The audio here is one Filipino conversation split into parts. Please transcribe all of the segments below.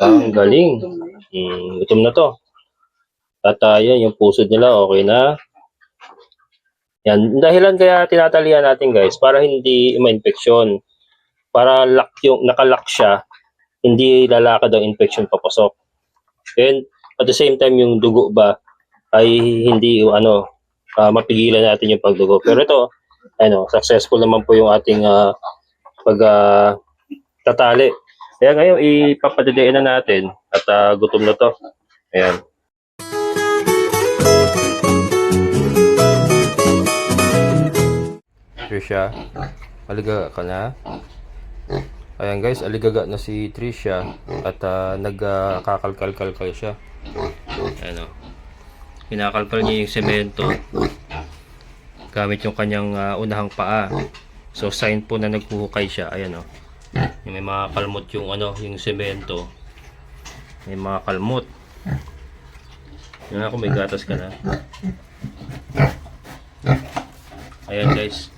Ang galing. Hmm, gutom na to. At ah, yan, yung pusod nila, okay na. Yan, dahilan kaya tinatalian natin guys, para hindi ma-infeksyon. Para lock yung, nakalock siya, hindi lalakad ang infection papasok. And at the same time, yung dugo ba, ay hindi ano, ah, mapigilan natin yung pagdugo. Pero ito, ano, successful naman po yung ating ah, pag ah, tatali. Kaya ngayon, ipapadadain na natin at ah, gutom na to. Ayan. Trisha, aligaga ka na? Ayan guys, aligaga na si Trisha at uh, nagkakalkal-kalkal siya. Ayan o. Kinakalkal niya yung semento gamit yung kanyang ah, unahang paa. So sign po na naghuhukay siya. Ayan o. May mga kalmot yung ano, yung semento. May mga kalmot. Yan ako, may gatas ka na. Ayan guys.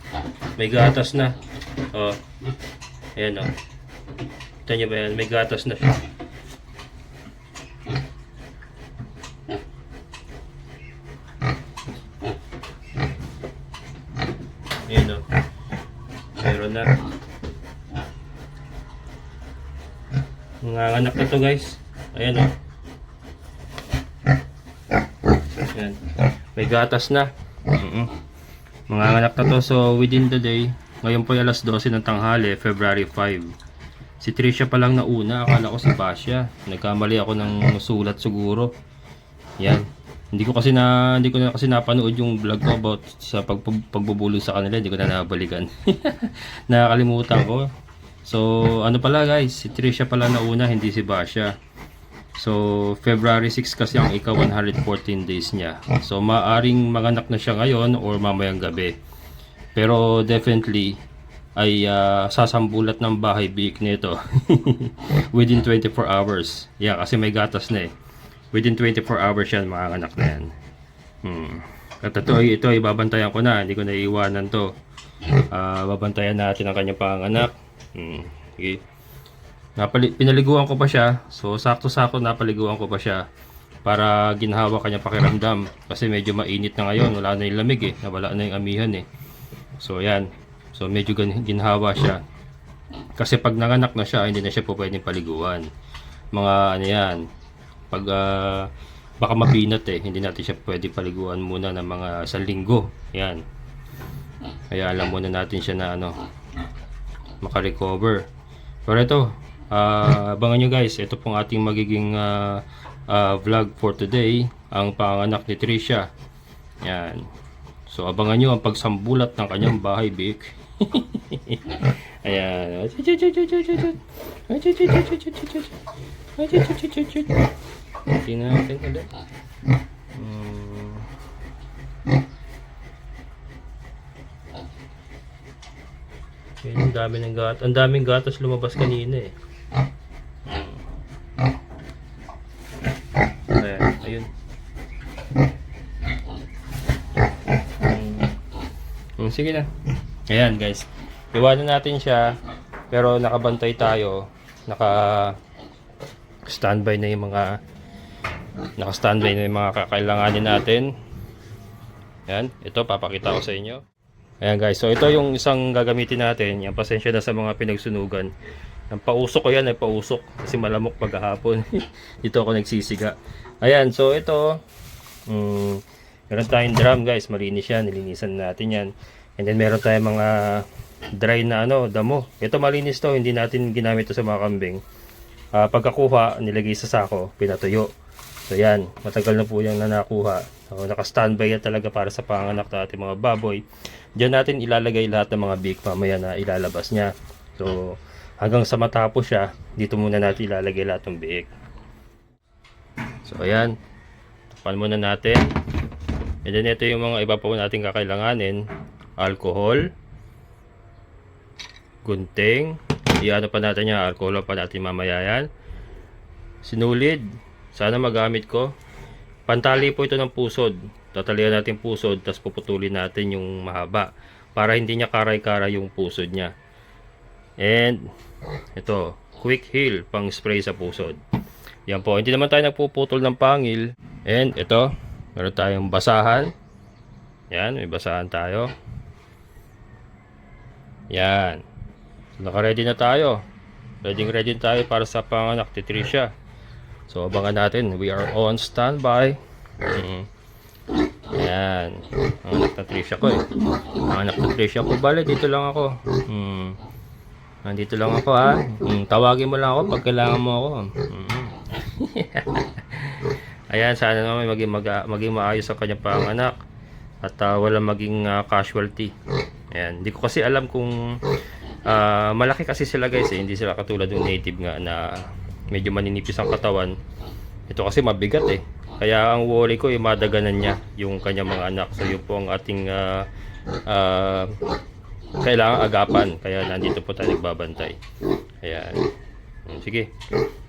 May gatas na. Oh. Ayan oh. Kita niyo ba yan? May gatas na siya. Ayan oh. Meron na. Mga anak na to guys. Ayan oh. Ayan. May gatas na. Mm Mga anak na to. So within the day, ngayon po alas 12 ng tanghali, February 5. Si Trisha pa lang nauna, akala ko si Basya. Nagkamali ako ng sulat siguro. Yan. Hindi ko kasi na hindi ko na kasi napanood yung vlog ko about sa pag, pagbubulong sa kanila, hindi ko na nabalikan. Nakakalimutan ko. So, ano pala guys, si Trisha pala nauna, hindi si Basya. So, February 6 kasi ang ika 114 days niya. So, maaring manganak na siya ngayon or mamayang gabi. Pero definitely ay ah, sasambulat ng bahay biik nito within 24 hours. Yeah, kasi may gatas na eh. Within 24 hours yan, mga anak na yan. Hmm. At ito, ito ay babantayan ko na. Hindi ko na iiwanan to. Ah, babantayan natin ang kanyang panganak. Hmm. Okay. Napali, pinaliguan ko pa siya. So, sakto-sakto napaliguan ko pa siya para ginhawa kanya pakiramdam. Kasi medyo mainit na ngayon. Wala na yung lamig eh. Nawala na yung amihan eh. So, yan. So, medyo ginhawa siya. Kasi pag nanganak na siya, hindi na siya po pwedeng paliguan. Mga ano yan. Pag ah, baka mapinat eh. Hindi natin siya pwede paliguan muna ng mga isang linggo. Yan. Kaya alam muna natin siya na ano, makarecover. Pero ito, ah, abangan nyo guys, ito pong ating magiging ah, ah, vlog for today, ang panganak ni Trisha. Yan. So abangan nyo ang pagsambulat ng kanyang bahay bik. Ayan. Tingnan natin ulit. Hmm. Yan, ang dami ng gat. Ang daming gatas lumabas kanina eh. Ayan, ayun. Hmm, sige na. Ayan guys. Iwanan natin siya. Pero nakabantay tayo. Naka standby na yung mga naka standby na yung mga kakailanganin natin. Ayan. Ito papakita ko sa inyo. Ayan guys, so ito yung isang gagamitin natin. Yan, pasensya na sa mga pinagsunugan. Ang pausok ko yan ay pausok kasi malamok paghahapon. Dito ako nagsisiga. Ayan, so ito, mm, meron tayong drum guys, malinis yan, nilinisan natin yan. And then meron tayong mga dry na ano, damo. Ito malinis to, hindi natin ginamit to sa mga kambing. Ah, pagkakuha, nilagay sa sako, pinatuyo. So yan, matagal na po yung na nakuha. So, naka-standby yan talaga para sa panganak ng ating mga baboy. Diyan natin ilalagay lahat ng mga big mamaya na ilalabas niya. So, hanggang sa matapos siya, dito muna natin ilalagay lahat ng biik. So, ayan. Tapan muna natin. And then, ito yung mga iba pa po natin kakailanganin. Alcohol. Gunting. Iano pa natin yan. Alcohol pa natin mamaya yan. Sinulid. Sana magamit ko. Pantali po ito ng pusod. Tatalian natin pusod, tapos puputulin natin yung mahaba. Para hindi niya karay-karay yung pusod niya. And, ito, quick heal, pang spray sa pusod. Yan po, hindi naman tayo nagpuputol ng pangil. And ito, meron tayong basahan. Yan, may basahan tayo. Yan. So, naka-ready na tayo. Ready ready tayo para sa panganak ni Trisha. So abangan natin. We are on standby. Mm. Yan. Ang anak na ko eh. Ang anak na ko. Bale, dito lang ako. Hmm. Nandito lang ako ha. Hmm, tawagin mo lang ako pag kailangan mo ako. Hmm. Ayan, sana naman maging, mag, maging maayos ang kanyang panganak. At uh, walang maging ah, casualty. Ayan. Hindi ko kasi alam kung ah, malaki kasi sila guys eh. Hindi sila katulad ng native nga na medyo maninipis ang katawan. Ito kasi mabigat eh. Kaya ang worry ko, eh, madaganan niya yung kanyang mga anak. So yun po ang ating ah, ah, kailangan agapan. Kaya nandito po tayo nagbabantay. Ayan. Mm, Sige.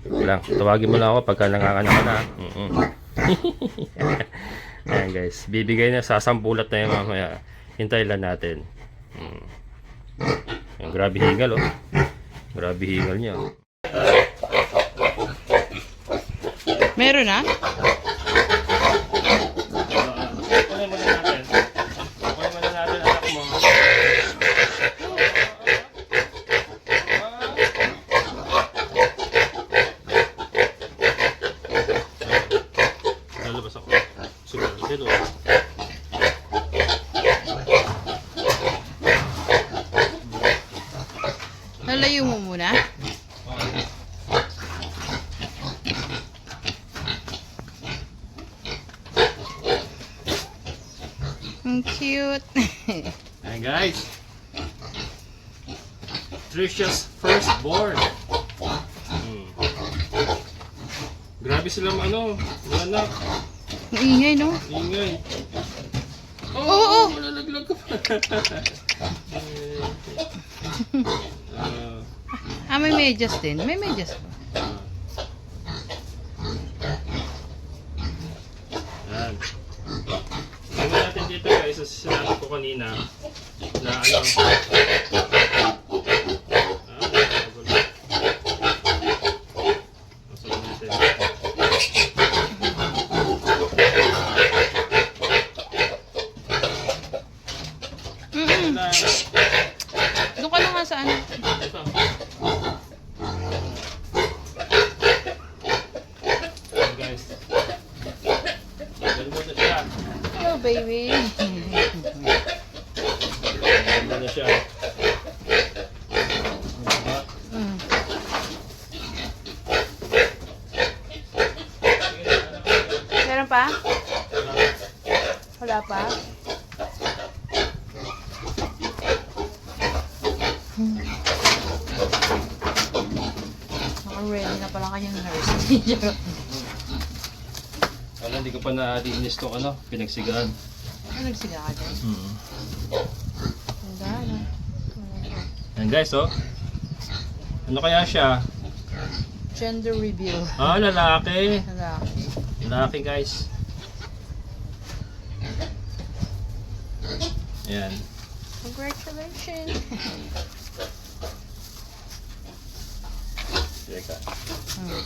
Lang, tawagin mo lang ako pagka nanganganak na. Mm-mm. Ayan guys, bibigay na sasampulat na yung mamaya. Hintay lang natin. Mm. Grabe hingal oh. Grabe hingal niya. oh. Meron na? Kunin muna natin. Kunin muna natin anak mo. Lalabas ako. Siguro. Dito. Lalayo mo muna. Ang cute. Ayan guys. Trisha's firstborn. Hmm. Grabe silang ano, mga anak. Ang ingay, no? Ingay. Oh, Oo, oo. Malalaglag ka pa. Ah, Ah, may medyas din. May medyas pa. ah. Yan. Tingnan natin dito guys, sa sinabi ko kanina na ano. Ah, nagagol. Nasa natin. Mm-mm. Na- Doon ka na nga sa ano. Ito. Ayan, guys. Ganda na siya. Oh, baby. Ganda na siya. Mm. Meron pa? Wala pa? Naka-ready na pala kanyang nurse. Pa na-dinis tong ano, pinagsigaan. ano nagsiga ka dyan? Hmm. Handa na. Ayan guys, oh. Ano kaya siya? Gender reveal. Ah, lalaki. Lalaki. Lalaki guys. Ayan. Congratulations! Teka. Hmm.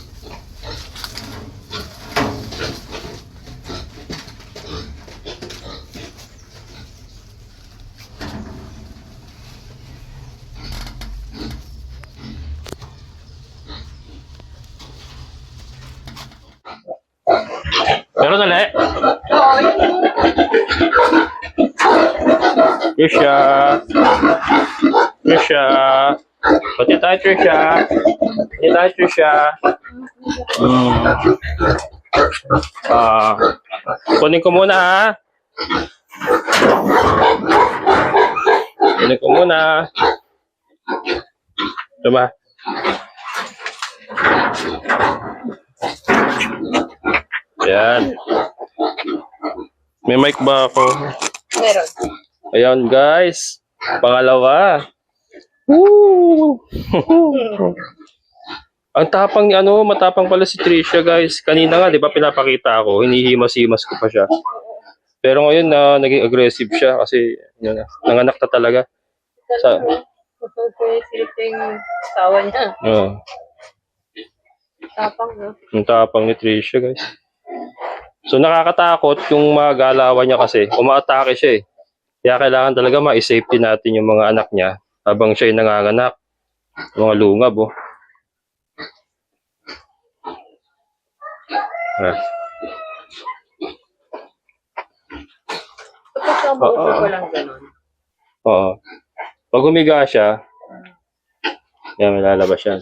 Pero nali. Trisha. Trisha. Pati tayo, Trisha. Pati tayo, Trisha. Hmm. Ah. Kunin ko muna, ha? Kunin ko muna. Ito ba? Yan. May mic ba ako? Meron. Ayan guys. Pangalawa. Woo! Ang tapang ni ano, matapang pala si Trisha guys. Kanina nga, di ba pinapakita ako, hinihimas-himas ko pa siya. Pero ngayon na naging aggressive siya kasi yun na, nanganak na talaga. Sa, Siliting sawa niya. Oo. Tapang, no? Yung tapang ni Tricia, guys. So, nakakatakot yung mga galawan niya kasi. Umaatake siya eh. Kaya kailangan talaga ma-safety natin yung mga anak niya habang siya ay nanganganak. Mga lungab, oh. Ah. Kapag sa Oo. ko lang ganun. Oo. Pag humiga siya, yan, may lalabas yan.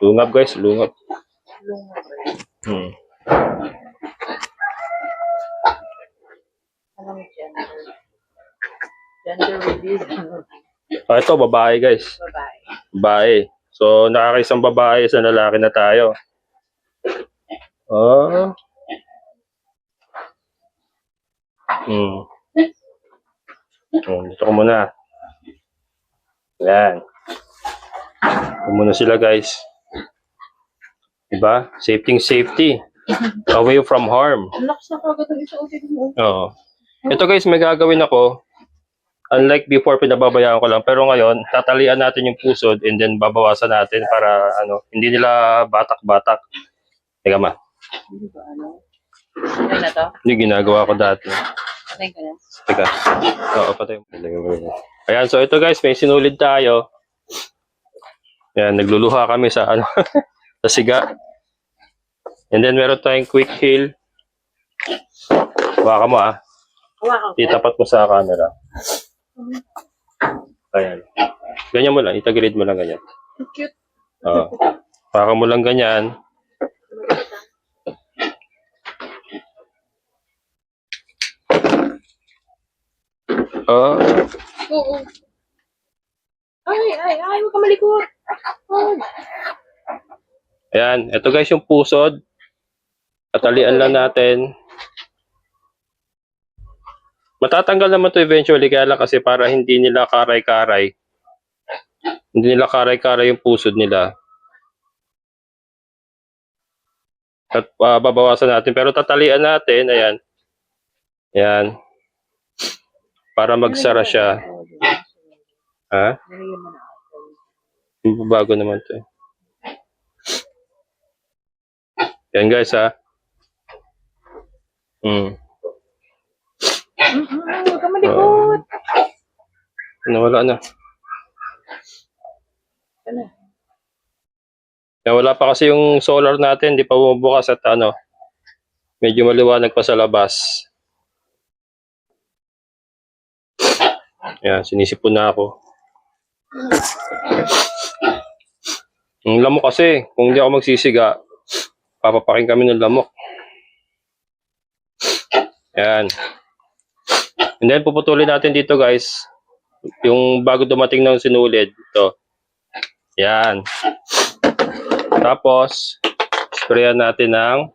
Lungab, guys. Lungab. Lumabas. Hmm. Anong gender? Gender reveal. Ah, ito, babae, guys. Babae. Babae. So, nakakaisang babae sa lalaki na tayo. Oh. Hmm. Hmm, dito ko muna. Yan. Ito muna sila, guys. Diba? Safety, safety. Away from harm. Ang lakas na kagad ang isa ulit mo. Oo. Ito guys, may gagawin ako. Unlike before, pinababayaan ko lang. Pero ngayon, tatalian natin yung pusod and then babawasan natin para ano, hindi nila batak-batak. Teka ma, Hindi ba ano? Ano na to? hindi ginagawa ko dati. Patay ko na. Teka. Oo, patay. Ayan, so ito guys, may sinulid tayo. Ayan, nagluluha kami sa ano, sa siga. And then meron tayong quick heal. Baka mo ah. Hawakan ko. Itapat mo sa camera. Ayan. Ganyan mo lang. Itagilid mo lang ganyan. Cute. Oo. Baka mo lang ganyan. Oo. Oo. Ay, ay, ay, huwag ka malikot. Ay. Ayan. Ito guys yung pusod. Tatalian lang natin. Matatanggal naman to eventually kaya lang kasi para hindi nila karay-karay. Hindi nila karay-karay yung pusod nila. At ah, babawasan natin. Pero tatalian natin. Ayan. Ayan. Para magsara siya. Ha? Bago naman to. eh. Yan guys ha. Hmm. Mm-mm, Huwag ka malikot. Nawala na. Ano? Nawala pa kasi yung solar natin, di pa bumubukas at ano, medyo maliwanag pa sa labas. Yan, sinisipon na ako. Ang lamok kasi, kung hindi ako magsisiga, papapaking kami ng lamok. Yan. And then puputulin natin dito guys, yung bago dumating ng sinulid, ito. Yan. Tapos, sprayan natin ng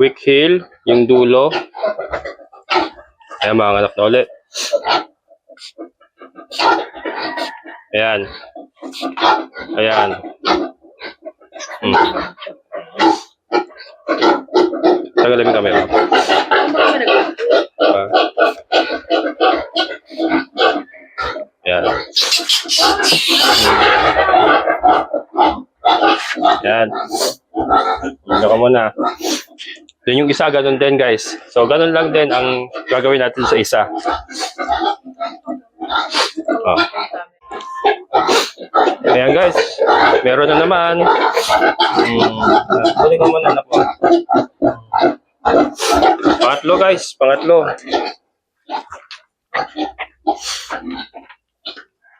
quick heal, yung dulo. Ayan, mga anak na ulit. Ayan. Ayan. Hmm. Oh. Huwag ka malikot. Ah. Yan. Yan. Dito ka muna. Then yung isa, ganun din guys. So, ganun lang din ang gagawin natin sa isa. Oh. Ayan guys. Meron na naman. Hmm. Kunin ka muna anak mo. Pangatlo guys. Pangatlo.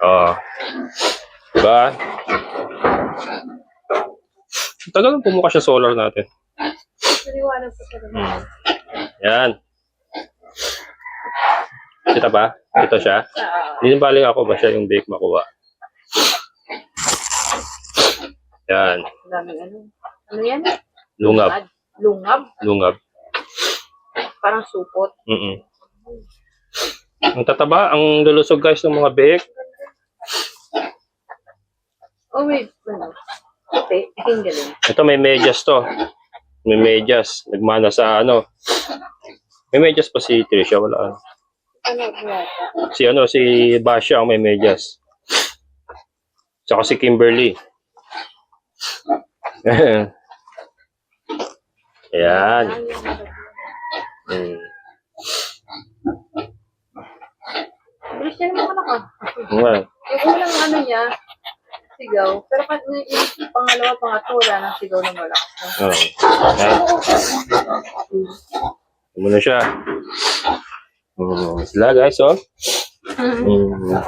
Oh. Diba? Tagal lang pumuka siya solar natin. Hmm. Yan. Kita ba? Ito siya. Hindi balik ako ba siya yung bake makuha. Yan. ano. Ano yan? Lungab. Lungab? Lungab. Parang supot. Mm Ang tataba, ang lulusog guys ng mga bake. Oh, wait. Ano? Ate, ang galing. Ito may medyas to. May medyas. Nagmana sa ano. May medyas pa si Tricia. Wala ano. Ano yata? Si ano, si Basha ang may medyas. Tsaka si Kimberly. Ayan. Hmm. Bilis niya naman anak ah. Well, Yung unang ano niya, sigaw. Pero pag yung pangalawa, pangatlo, wala nang sigaw na malakas. No? oh. Muna siya. Hmm. Sila guys, oh. Hmm.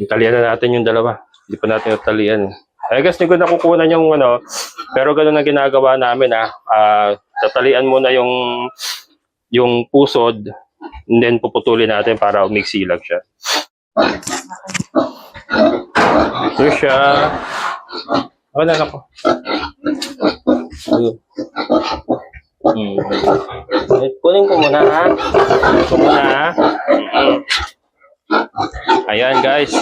Italian na natin yung dalawa. Hindi pa natin natalian. I guess hindi ko nakukunan yung ano, pero ganun ang ginagawa namin ah. Ah, tatalian muna yung yung pusod and then puputulin natin para umigsilag siya. Ito siya. Ako na. Ayun. Hmm. Eh, Kunin ko muna ha. Kunin ko muna ha. Mm-mm. Ayan guys.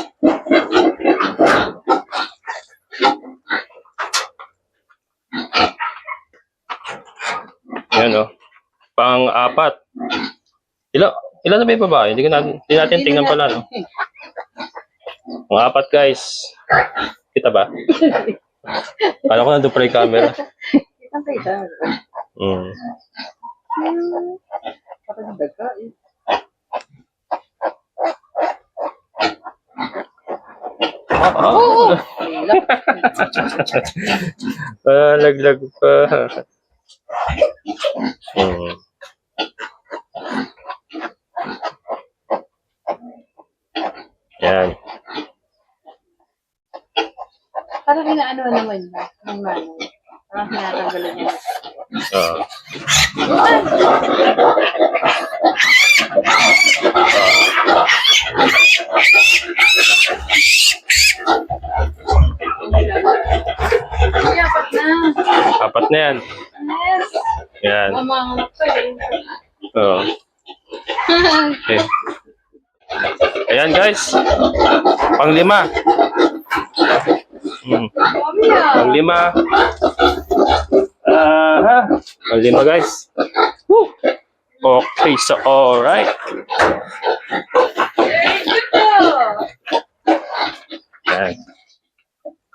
Ayan o. Pang-apat. Ilan, ilan na ba yung babae? Hindi, ko natin, hindi natin tingnan pala. No? Pang-apat guys. Kita ba? Kala ko nandun pa yung camera. Kitang siya. Mm. Oh, Wala. ah, laglag pa. Mm. Yan. Parang inaano naman niya. Ng nanay. Parang tinatanggalan niya. Ah. Apat na. apat na yan. Yan. Mamanganak pa eh. Oo. Okay. Ayan guys. Panglima. Mm. Mami ah. Panglima. Aha. Panglima guys. Woo. Okay, so alright. Ito. Yan.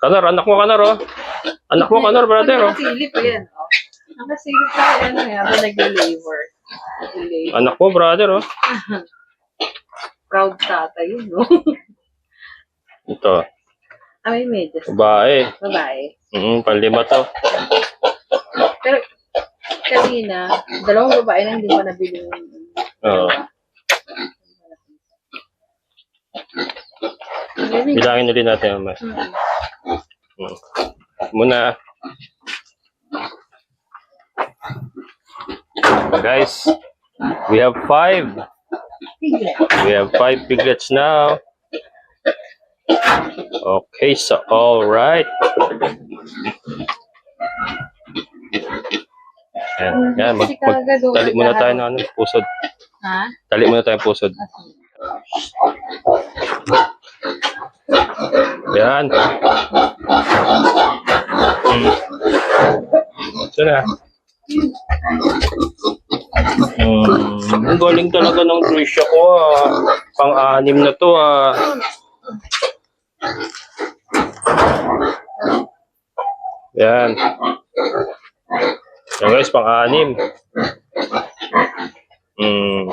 Kanor, anak mo kanor oh. Anak mo kanor, brother oh. Pa yan. Nakasilip pa yan. Ano yan? Habang nag-labor. Nag-labor. Anak mo, brother oh. Proud tatay yun, no? Ito, may medyas. babae. Babae. Mm, panlima to. Pero, kanina, dalawang babae na hindi pa nabili yung Oo. Bilangin ulit natin mamaya. Hmm. Mm. Muna. Guys, we have five. We have five piglets now. Okay, so all right. Yan, yan. Mag, mag, tali muna tayo ng ano, pusod. Ha? Tali muna tayo pusod. Yan. Mm. Ito na. Mm, ang galing talaga ng Trisha ko ah. Pang-anim na to ah. Yan. Yan guys, pang-anim. Mm.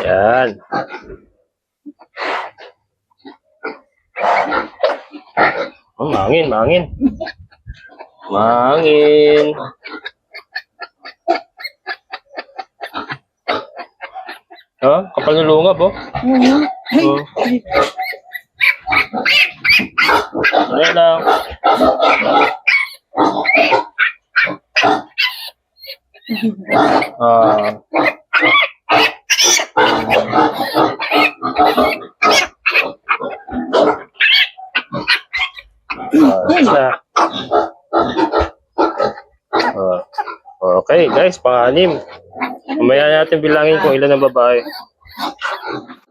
Yan. Oh, mangin, mangin. Mangin. Ha? Kapal ng lungab, oh. Oh. Ayan lang. Ah. Ah, isa. Ah. okay, guys, pang-anim. Mamaya natin bilangin kung ilan ang babae.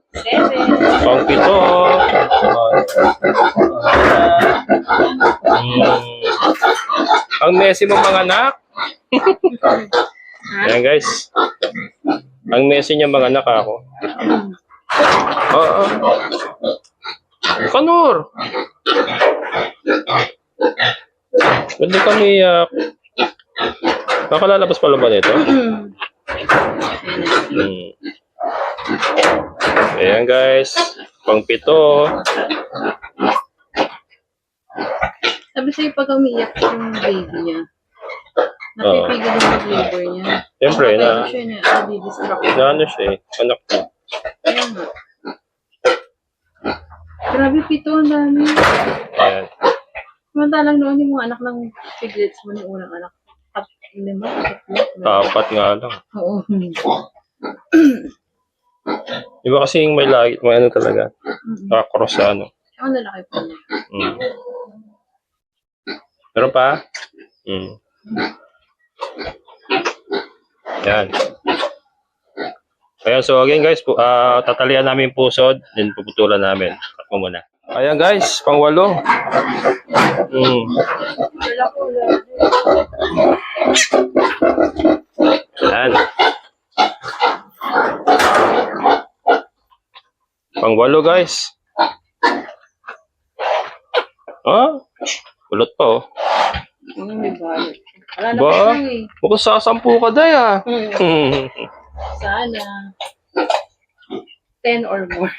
Seven. Pang pito. Ah. Hmm. Ang messy mo mga anak. Ayan guys. Ang messy niya mga anak ako. Oo. Kanor! Di kami uh, Nakalalabas pala ba nito? Hmm. Ayan guys. Pang pito. Sabi sa'yo pag umiiyak yung baby niya, napipigil yung mag-labor niya. Siyempre, na, niya, nadi-distract. na ano siya eh. Anak ko. Kaya nga. Grabe, pito, ang dami. Ayan. Samantalang noon yung mga anak ng piglets mo ng unang anak. At lima, tatlo. Apat nga lang. Oo. Iba kasi yung may lagi, may ano talaga. Nakakross sa ano. Ang lalaki pa niya. Mm. Meron pa? Mm. Yan. Ayan, so again guys, ah, tatalian namin yung pusod, then puputulan namin. Cut mo muna. Ayan guys, pang walo. Mm. Wala ko, wala. Yan. Pang walo guys. Ah, kulot pa oh. Na Ba? eh. Mukhang sasampu ka day ah. Hmm. Sana. 10 or more.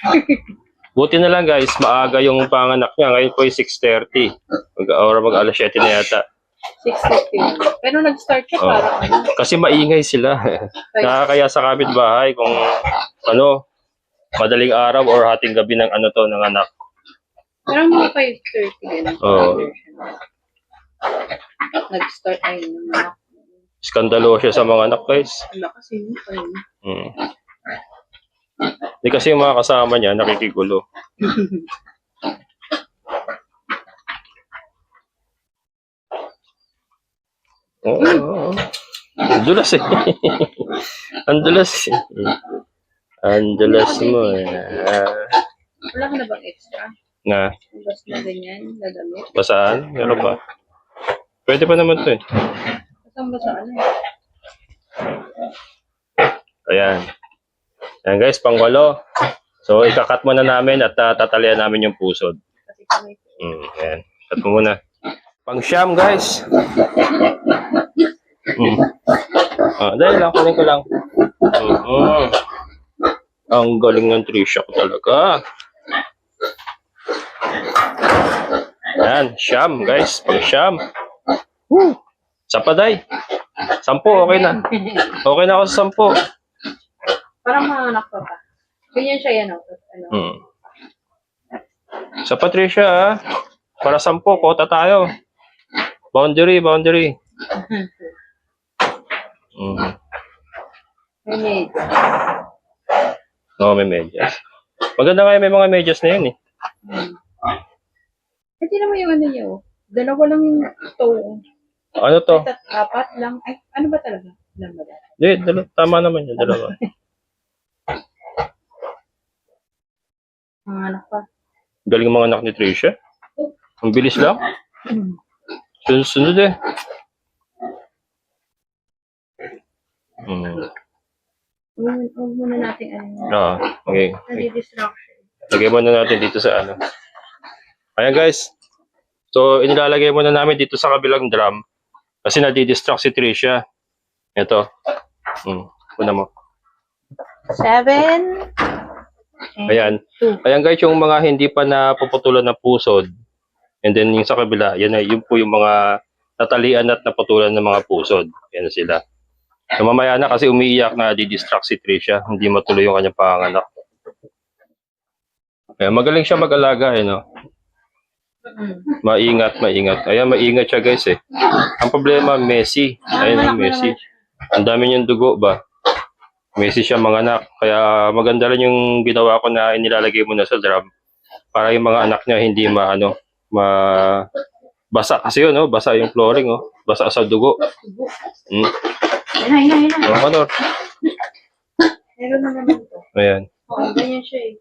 Buti na lang guys, maaga yung panganak niya. Ngayon po ay 6.30. Mag or mag alas 7 na yata. 6.51. Pero nag-start siya Oh. parang ano. Kasi maingay sila. Nakakaya sa kapitbahay kung ano, madaling araw or hating gabi ng ano to ng anak. Parang mga 5.30 ganun. Oo. Nag-start ay ng mga Skandalo siya sa mga anak guys. Wala kasi yun pa yun. Hmm. Di kasi yung mga kasama niya nakikigulo. Oo. Oh, Ang dulas eh. Ang dulas eh. Ang dulas mo eh. Ah, Wala ka na bang extra? na, Bas na ganyan, gagamit. basaan? Meron ba? Pwede pa naman to eh. Kasang ba sa ano? Ayan. Ayan guys, pang walo. So, ikakat muna namin at uh, tatalian namin yung pusod. Mm, ayan. Cut mo muna. Pang siyam, guys. Mm. Ah, dahil lang, kunin ko lang. Mhm. Ang galing ng Trisha ko talaga. Ayan, siyam, guys. Pang siyam. Woo! Sapaday. Sampo, okay na. Okay na ako sa sampo. Parang mga anak ko pa. Ganyan siya yan. oh. Ano? Hmm. Sa Patricia, ah. Para sampo, kota tayo. Boundary, boundary. Mm. May maid. Oo, may medyas. Maganda nga yung may mga medyas na yun eh. Hmm. Hindi naman yung ano niya. oh. Dalawa lang yung toe. Ano to? Tat apat lang. Ay, ano ba talaga? Alam ba dati? Di, dala- tama naman yun, dalawa. Mga anak pa. Galing mga anak ni Tricia. Ang bilis lang. Sunod-sunod eh. Hmm. Huwag huwag muna natin ano. Ah, okay. Nadi-distraction. Lagay muna natin dito sa ano. Ayan guys. So, inilalagay muna namin dito sa kabilang drum. Kasi nadidistract si Tricia. Ito. Hmm. Una mo. Seven. Ayan. Two. Ayan guys, yung mga hindi pa napuputulan ng pusod. And then yung sa kabila, yan ay yun po yung mga natalian at naputulan ng mga pusod. Yan sila. So mamaya na kasi umiiyak na di-distract si Tricia. Hindi matuloy yung kanyang panganak. Ayan, magaling siya mag-alaga eh, no? Mm. Maingat, maingat. Ayan, maingat siya guys eh. Ang problema, Messi. Ayan yung Messi. Ang dami niyang dugo ba? Messi siya mga anak. Kaya maganda rin yung ginawa ko na inilalagay mo na sa drum. Para yung mga anak niya hindi maano, ma basa kasi yun, no? basa yung flooring, oh. basa sa dugo. Mm. Yan na, yan na, yan na. Ano? Meron na naman ito. Ayan. Oo, ganyan siya eh.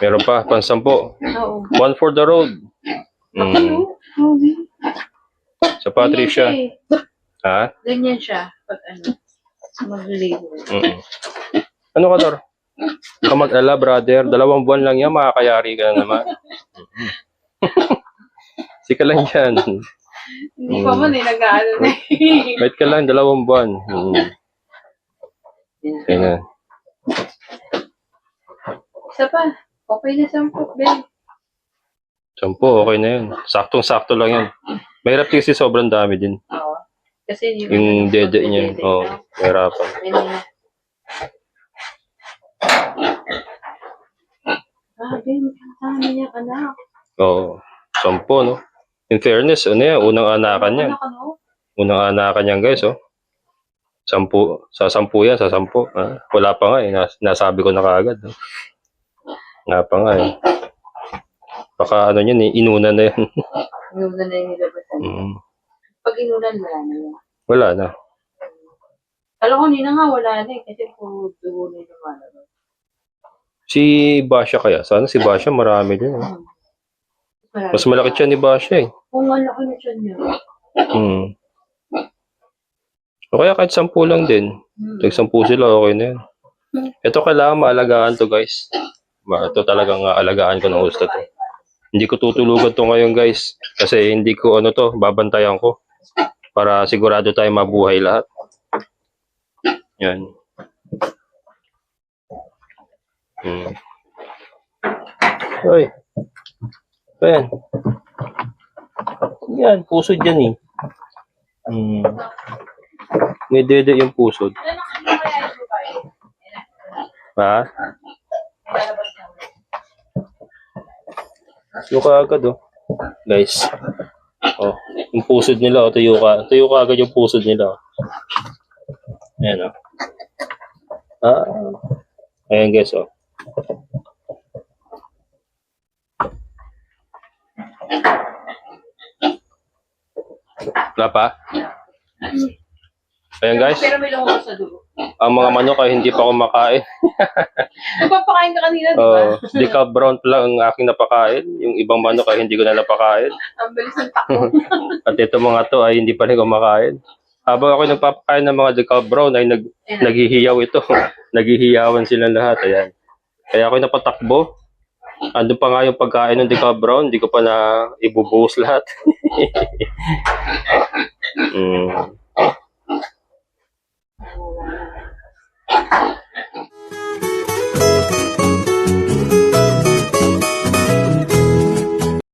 Meron pa, pansampo. Oo. One for the road. Mm. Sa Patricia. Ganyan siya eh. Ha? Ganyan siya. Pag ano. Mag-labor. Mm. Ano ka? Huwag ka mag-ala, brother. Dalawang buwan lang yan, makakayari ka na naman. Sika lang yan. Hindi pa man eh, nag-ano na eh. Wait ka lang, dalawang buwan. Mm. Kaya na. Isa pa. Okay na sampu, Ben. Sampo, okay na yun. Saktong-sakto lang yan. Mahirap kasi sobrang dami din. Oo. Kasi yung, Yung dede niya. dede, Oo, oh, no? mahirapan. Ayun na. Ah, Ben, kasama niya anak. Oo. Sampo, no? In fairness, ano yan, unang anakan yan. Anak, ano? Unang anakan yan, guys, oh. Sampu, sa sampu yan, sa sampu. Ah, wala pa nga eh, Nas, nasabi ko na kaagad. No? Nga pa nga eh. Baka ano yun eh, inuna na yan. Inunan na yung nilabasan. Mm, Pag inunan, wala na yun. wala na. Alam ko, nina nga, wala na eh. Kasi puro dugo na yung lumalabas. Si Basha kaya, sana si Basha marami din. eh. Marami Mas malaki siya ni Basha eh. Oo, nga, laki na siya niya. Hmm. O kaya kahit sampu lang din. Hmm. Tag sampu sila, okay na yan. Ito kailangan maalagaan to guys. Ma, ito talagang aalagaan ko ng gusto to. Hindi ko tutulugan to ngayon guys. Kasi hindi ko ano to, babantayan ko. Para sigurado tayo mabuhay lahat. Yan. Hmm. Hoy. Ayan. Yan, puso dyan eh. Hmm. May dede yung pusod. Ha? Nilalabas niya. Tuyo ka agad oh. Guys. Oh, yung pusod nila oh, tuyo ka. Tuyo ka agad yung pusod nila. oh. Ayan oh. Ah. Ayan guys oh. Wala pa? Ayan guys, Pero may lumabas sa dugo. Ang mga manok ay hindi pa kumakain. Nagpapakain ka kanina, di ba? Oh, decal brown pa lang ang aking napakain. Yung ibang manok ay hindi ko na napakain. Ang bilis ng takbo. At ito mga to ay hindi pa rin kumakain. Habang ako nagpapakain ng mga decal brown ay nag, naghihiyaw ito. Naghihiyawan sila lahat. Ayan. Kaya ako napatakbo. Ando pa nga yung pagkain ng decal brown. Hindi ko pa na ibubuhos lahat. mm. Thank you.